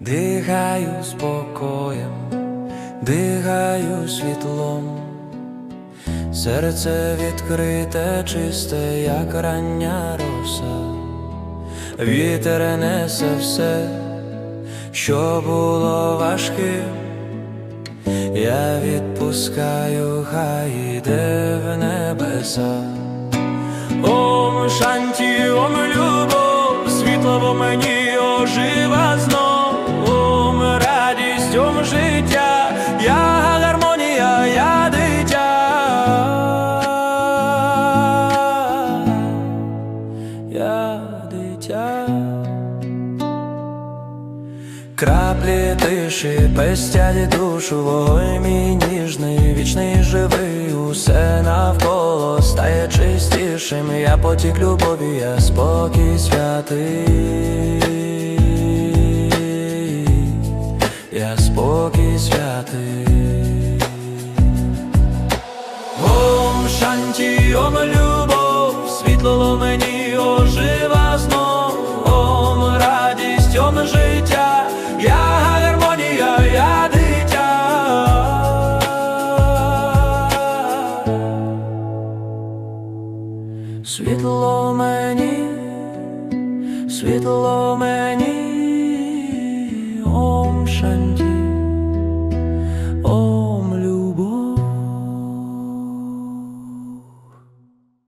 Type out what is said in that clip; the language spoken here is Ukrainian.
Дихаю спокоєм, дихаю світлом, серце відкрите, чисте, як рання роса, вітер несе все, що було важким, я відпускаю, хай іде в небеса. Ом шанті, ом любов, світло в мені ожива знов, я дитя. Краплі тиші пестять душу, вогонь мій ніжний, вічний живий, усе навколо стає чистішим, я потік любові, я спокій святий, я спокій святий, Ом шанті, ом любов, світло ломені світло мені, світло мені, Ом Шанті.